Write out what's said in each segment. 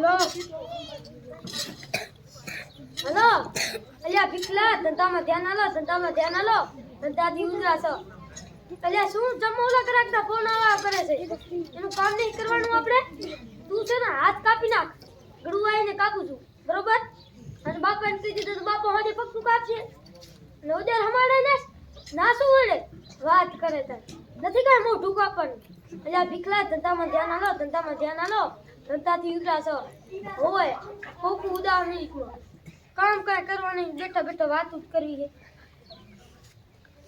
ભીખલો hello. અલ્યા, ભીખલા, ધંધામાં ધ્યાન આલો, ધંધામાં ધ્યાન આલો. ધંધાથી ઉજરા છો અલ્યા, શું જમોલા કરાકતા ફોન આવા કરે છે? એનું કામ નહીં કરવાનું આપણે? તું છે ને હાથ કાપી નાખ. ગળું આવીને કાપું છું. બરોબર? અને બાપાને કહી દીધું તો બાપા હાજે પગનું કાપશે. અને ઉદર હમાડે ને? ના શું વળે? વાત કરે તાર. નથી કાંઈ મોઢું કાપવાનું. અલ્યા, ભીખલા, ધંધામાં ધ્યાન આલો, ધંધામાં ધ્યાન આલો. ધંધાથી ઉતરા છો હોય ખોખું ઉદાહરણ મિનિટમાં કામ કાંઈ કરવાની બેઠા બેઠા વાત જ કરવી છે.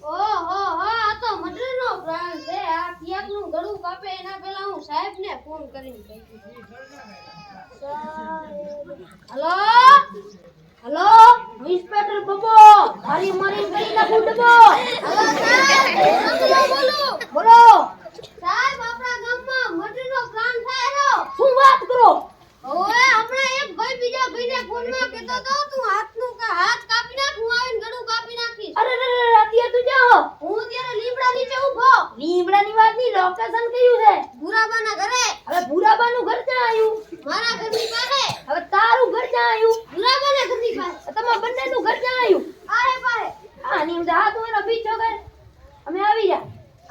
ઓહો હો આ તો મટરનો પ્રાણ છે. આ કિયાકનું ગળું કાપે એના પહેલા હું સાહેબને ફોન કરીને કહી હલો? હલો? ઇન્સ્પેક્ટર બબો મારી મારી કરી નાખું હલો બોલો. બોલો સાહેબ આપણા ગામમાં મટરનો પ્લાન થયેલો શું વાત કરો ઓએ હમણાં એક ભાઈ બીજા ભાઈને ફોનમાં કહેતો તો તું હાથનું કા હાથ કાપી નાખ હું આવીને ગળું કાપી નાખીશ અરે અરે અરે અત્યારે તું જાઓ હું અત્યારે લીમડા નીચે ઊભો લીમડાની વાતની લોકેશન કયું છે ભૂરાબાના ઘરે હવે ભૂરાબાનું ઘર ક્યાં આવ્યું મારા ઘરની પાસે હવે તારું ઘર ક્યાં આવ્યું ભૂરાબાના ઘરની પાસે તમારા બંનેનું ઘર ક્યાં આવ્યું આરે પાસે હા ની આ તો એનો બીજો ઘર અમે આવી જા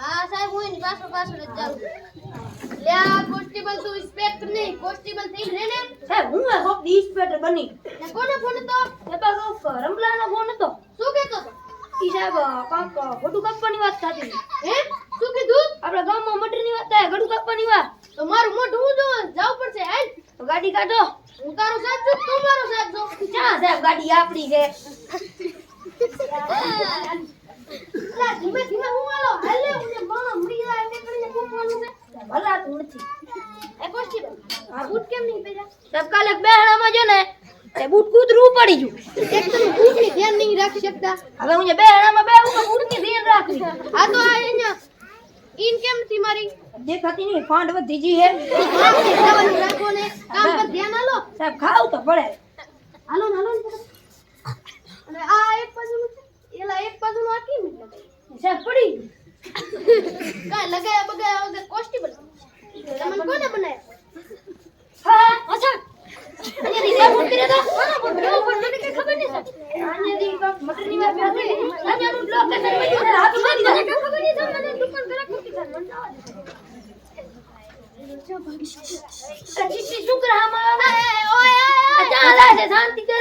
હા સાહેબ હું એની પાછળ પાછળ જ જાઉં લે આ કોન્સ્ટેબલ તું ઇન્સ્પેક્ટર નહીં કોન્સ્ટેબલ થઈ રે ને સાહેબ હું આ કોક ઇન્સ્પેક્ટર બની ને કોનો ફોન હતો એ તો કોક રમલાનો ફોન હતો શું કહેતો હતો ઈ સાહેબ કાક ગડું કાપવાની વાત થતી. હતી હે? શું કીધું? આપણા ગામમાં મટરની વાત થાય ગડું કાપવાની વાત. તો મારું મોઢું હું જો જાવ પડશે હાલ. તો ગાડી કાઢો. હું તારો સાહેબ છું તું મારો સાહેબ છો ક્યાં સાહેબ ગાડી આપણી છે. લા, ધીમે ધીમે હું આલો હાલે મને બાણો મરી જાય એટલે કરીને પૂછવાનું છે. ભલા તું નથી. એ કોન્સ્ટેબલ આ બૂટ કેમ નહીં પહેર્યા? સાહેબ કાલે બેહણામાં જો ને તે બૂટ કૂતરું પડી ગયું એક તમે બૂટની ધ્યાન નહીં રાખી શકતા. હવે હું જે બેહણામાં બે આ તો આ અહીંયા ઈન કેમ નથી મારી? દેખાતી નહીં ફાંડ વધી જી હે રાખો ને. કામ પર ધ્યાન આલો. સાહેબ ખાવ તો પડે. હાલો ને હાલો ને. અને આ એક બાજુનું છે એલા એક બાજુનું નું આખી લગાય સાહેબ પડી. કા લગાયા બગાયા વગર કોસ્ટેબલ તમને કોને બનાયા હા. અચ્છા અહીંયા રીજા ફોન કર્યો તો કોનો ફોન કર્યો પણ મને કઈ ખબર નહીં સાહેબ આને દી મટરની વાત હતી આનું લોકેશન મળ્યું છે હાથ મારી દે મને ખબર નહીં સાહેબ મને દુકાન કરા ખોટી સાહેબ મને જવા દે ચીચી શું કરે આમાં ઓય ઓય ચાલે છે શાંતિ કરે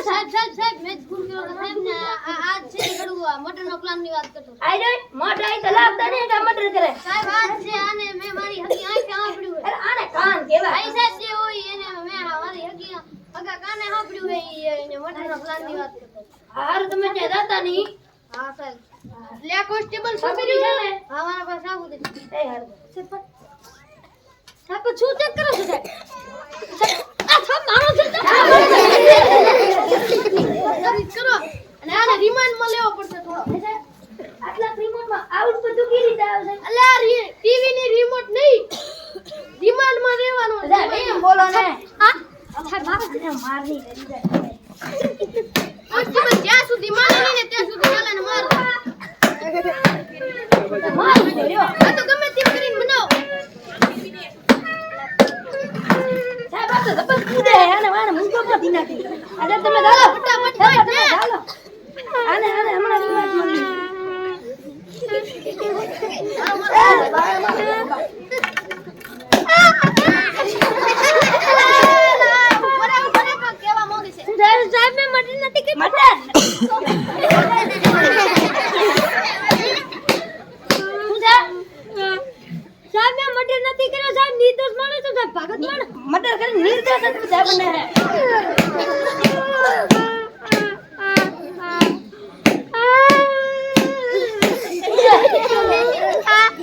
સાહેબ સાહેબ સાહેબ મેં જ ફોન કર્યો તો સાહેબ ને આ આજ છે ગડુઆ મટર નો પ્લાનની વાત કરતો આઈ રે મટર આઈ તો લાગતા નહીં કે મટર કરે સાહેબ આજ છે આને મેં મારી હકી આંખે સાંભળ્યું અરે આને કાન કહેવાય આઈ સાહેબ જે હોય એને મેં મારી હકી અગા કાને હાંભળ્યું હે એને મટર નો પ્લાનની વાત કરતો હાર તમે કે દાતા ની હા સાહેબ લે કોન્સ્ટેબલ શું છે ને હા મારા પાસે આવું દે એ હાર સાહેબ શું ચેક કરો છો સાહેબ આ સાહેબ મારો છે કરો અને આને રિમાન્ડમાં લેવો પડશે થોડો આટલા રિમોટમાં આઉટ બધું કેવી રીતે આવશે અલે આ ટીવી ની રિમોટ નહીં રિમાન્ડમાં રહેવાનું બોલો ને હા મારો જાય સુધી મારે ને ત્યાં સુધી ચાલે ને માર. આ તો ગમે તેમ કરીને બનાવો. સાહેબ આ તો જબરદસ્ત કૂદે હે આને વાને મૂંગો કાઢી નાખી અરે તમે ચાલો ફટાફટ સાહેબ, તમે ચાલો આને આને હમણાં રિવાજ મળી સાહેબ મેં મટન નથી કે મટન સાહેબ મેં મર્ડર નથી કર્યો સાહેબ નિર્દોષ માણસ છું સાહેબ ભાગત માણસ મર્ડર કરી નિર્દોષ હતું સાહેબ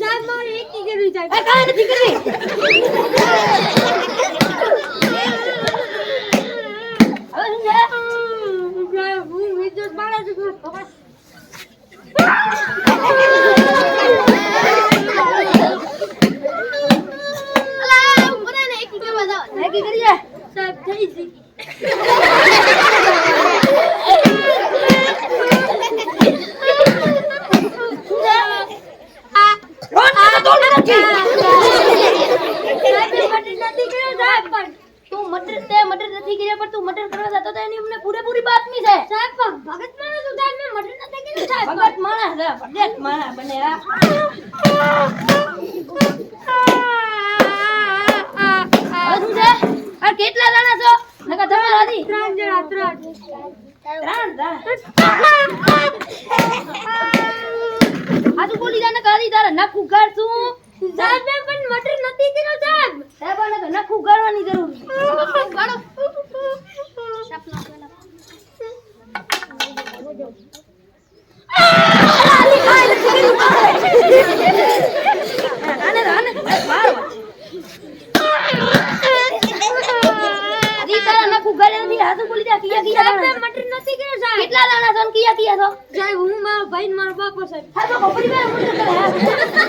સાહેબ મારે એક કરવી સાહેબ કાંઈ કરવા જતો તો એની અમને પૂરેપૂરી બાતમી છે સાહેબ ભગત માણસ સાહેબ મેં મર્ડર નથી કર્યો સાહેબ ભગત માણસ ભગત માણસ બને આ આ કેટલા જણા છો? નકા તમે રાજી. ત્રણ જણા ત્રણ. ત્રણ જણા આજુ બોલી જાને કરી તારે નખ ઉગાડ છું સાહેબ પણ મટર નથી કર્યો સાહેબ. સાહેબ આને તો નખ ઉગાડવાની જરૂર આને મારો હજી તારા નખ ઉગાડ્યા નથી આજુ બોલી જા કિયા કિયા સાહેબ મેં મટર નથી કર્યો સાહેબ કેટલા દાણા છો ને કિયા કિયા છો સાહેબ હું મારો ભાઈ ને મારો બાપો સાહેબ હા તો પરિવાર મટર કરે હા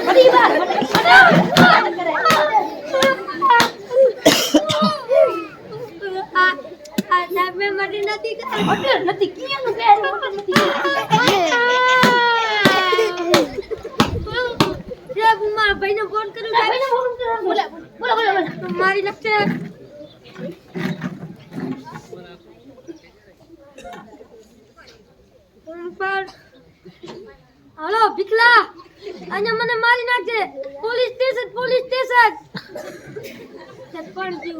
પરિવાર મટર કરે સાહેબ મેં મટર નથી કર્યો મટર નથી કિયાનું કહે મટર નથી સાહેબ હું મારા ભાઈને ફોન કરું સાહેબ ફોન કરો બોલો બોલો બોલો મારી લક્ષે પર હાલો ભીખલા અહીંયા મને મારી નાખજે. Police station police station. પણ જીવ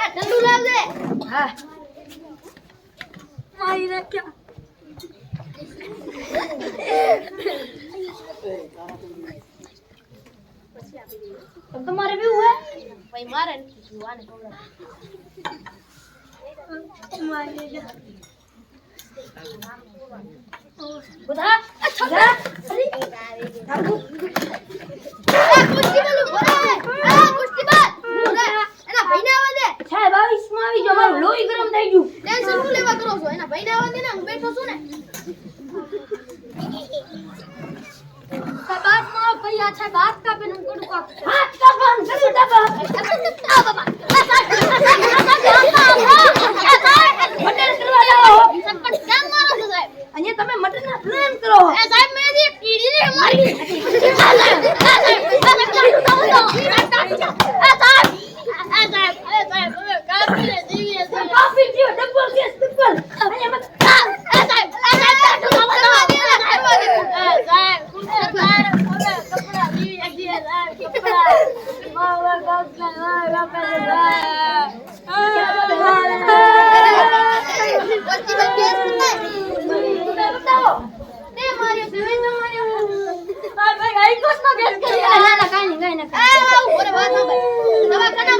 આ ઠંડુ લાવજે. હા. મારી નાખ્યા. તમારે બી હોય ભાઈ મારે જોવાને. મારી જા. બધા? બધા Tá bom.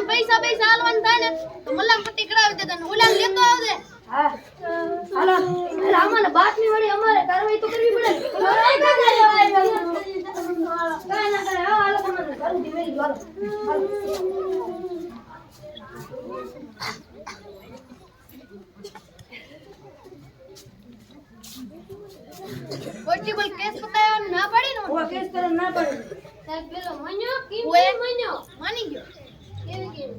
પૈસા પૈસા આલવાનું થાય ને તો મલ્લામ પટ્ટી કરાવી દેતા ને ઓલા લેતો આવજે હા હાલો રામાને બાતમી વળી અમારે કાર્યવાહી કરવી પડે. કોન્સ્ટેબલ કેસ પતાવ્યો ના પાડી ને ઓવા કેસ કરે ના પડે સાહેબ પેલો મન્યો કેમ ઓએ. મન્યો માની ગયો કેવી કેવી કોન્સ્ટેબલ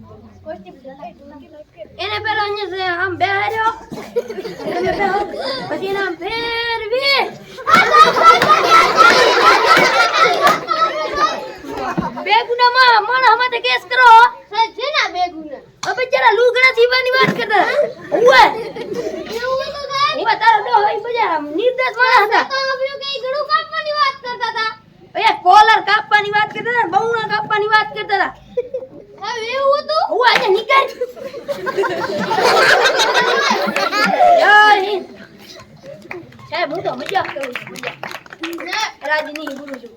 એને પેલો અહીંયા આમ બેહાર્યો. તમે બેહો. પછી એને આમ ફેરવી. બે ગુનામાં માણસ માટે કેસ કરો. સાહેબ છે ના બે ગુના? હવે જરા લુગડા સીવાની વાત કરતા ઉવે એવું તો સાહેબ ઉવે તારો ડો હોય બજા નિર્દોષ માણસ હતા તો આપણે કઈ ગળું કાપવાની વાત કરતા હતા એ કોલર કાપવાની વાત કરતા હતા બહુણા કાપવાની વાત કરતા હતા સાહેબ એવું હતું ઉવે આજે નીકળ જય હિન્દ સાહેબ હું તો મજાક કરું છું રાજની ગુરુ છું.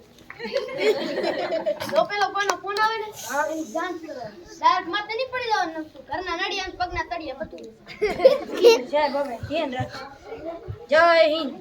પેલો કોનો ફોન આવે ને? હા એ કરો ડાયરેક્ટ માથે નહીં પડી જવાનું નમતું ઘરના નડિયા ને પગના તળિયા બધું. સાહેબ હવે ધ્યાન રાખ. જય હિન્દ.